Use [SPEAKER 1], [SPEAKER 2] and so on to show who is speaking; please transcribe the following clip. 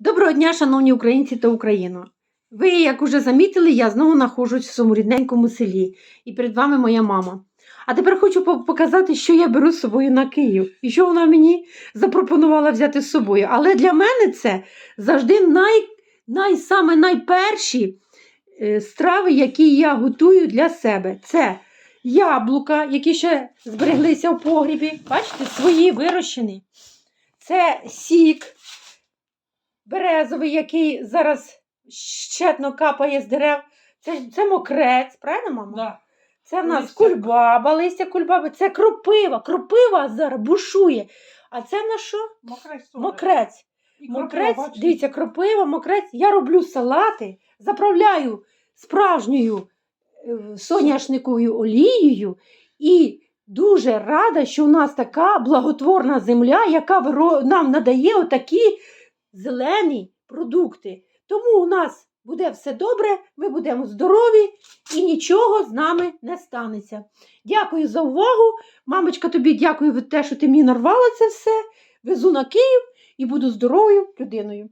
[SPEAKER 1] Доброго дня, шановні українці та Україно! Ви, як уже замітили, я знову знаходжусь в своєму рідненькому селі, і перед вами моя мама. А тепер хочу показати, що я беру з собою на Київ і що вона мені запропонувала взяти з собою. Але для мене це завжди най, най, саме найперші е, страви, які я готую для себе. Це яблука, які ще збереглися в погрібі. Бачите, свої вирощені. Це сік березовий, який зараз щетно капає з дерев. Це, це мокрець, правильно, мама?
[SPEAKER 2] Да.
[SPEAKER 1] Це в нас
[SPEAKER 2] Листя.
[SPEAKER 1] кульбаба, листя кульбаби, це кропива. Кропива зараз бушує. А це на що?
[SPEAKER 2] Мокрець.
[SPEAKER 1] Мокрець.
[SPEAKER 2] І
[SPEAKER 1] Мокрець,
[SPEAKER 2] бачиш?
[SPEAKER 1] дивіться, кропива, мокрець. Я роблю салати, заправляю справжньою е, соняшниковою олією і дуже рада, що у нас така благотворна земля, яка нам надає отакі зелені продукти. Тому у нас буде все добре, ми будемо здорові і нічого з нами не станеться. Дякую за увагу. Мамочка, тобі дякую за те, що ти мені нарвала це все. Везу на Київ і буду здоровою людиною.